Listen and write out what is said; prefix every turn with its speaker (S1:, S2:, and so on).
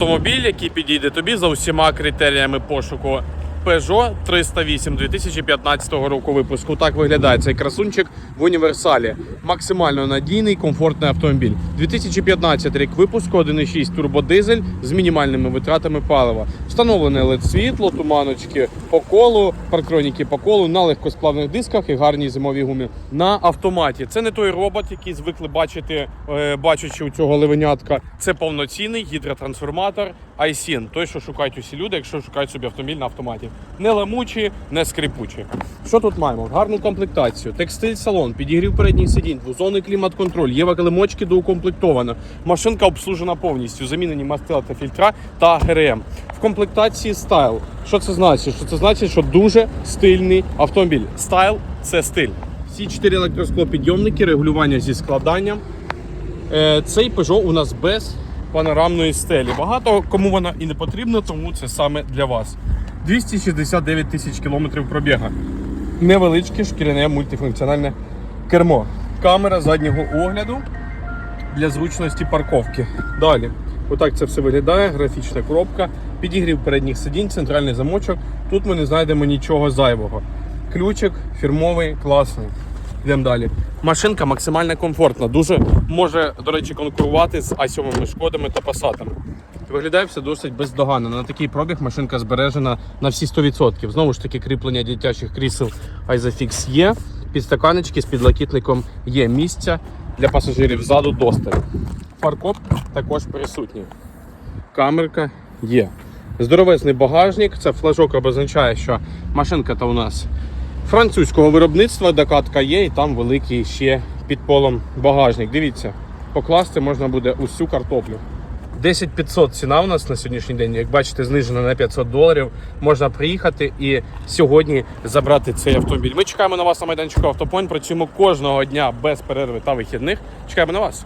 S1: Автомобіль, який підійде тобі за усіма критеріями пошуку. Peugeot 308 2015 року випуску. Так виглядає цей красунчик в універсалі. Максимально надійний, комфортний автомобіль. 2015 рік випуску, 1,6 турбодизель з мінімальними витратами палива. Встановлене LED світло, туманочки по колу, парктроніки по колу на легкосплавних дисках і гарній зимовій гумі. На автоматі. Це не той робот, який звикли бачити, е, бачачи у цього ливенятка. Це повноцінний гідротрансформатор iSyn. Той, що шукають усі люди, якщо шукають собі автомобіль на автоматі. Не ламучі, не скрипучі. Що тут маємо? Гарну комплектацію, текстиль салон, підігрів передніх сидінь, двозонний клімат-контроль, є килимочки доукомплектовано. Машинка обслужена повністю, замінені мастила та фільтра та ГРМ. В комплектації стайл. Що це значить? Що це значить, що дуже стильний автомобіль. Стайл це стиль. Всі чотири електросклопідйомники, регулювання зі складанням. Е, Цей Peugeot у нас без панорамної стелі. Багато кому вона і не потрібна, тому це саме для вас. 269 тисяч кілометрів пробіга. Невеличке шкіряне мультифункціональне кермо. Камера заднього огляду для зручності парковки. Далі. Отак це все виглядає, графічна коробка, підігрів передніх сидінь, центральний замочок. Тут ми не знайдемо нічого зайвого. Ключик фірмовий, класний. Йдемо далі. Машинка максимально комфортна. Дуже може, до речі, конкурувати з А7 шкодами та пасатами. Виглядає все досить бездоганно. На такий пробіг машинка збережена на всі 100%. Знову ж таки, кріплення дитячих крісел Isofix є. Підстаканечки з підлокітником є місця для пасажирів ззаду досталь. Фаркоп також присутній. Камерка є. Здоровезний багажник. Це флажок обозначає, що машинка та у нас французького виробництва, докатка є, і там великий ще під полом багажник. Дивіться, покласти можна буде усю картоплю. 10 500 ціна у нас на сьогоднішній день. Як бачите, знижена на 500 доларів. Можна приїхати і сьогодні забрати цей автомобіль. Ми чекаємо на вас на майданчику Автопонь. Працюємо кожного дня без перерви та вихідних. Чекаємо на вас.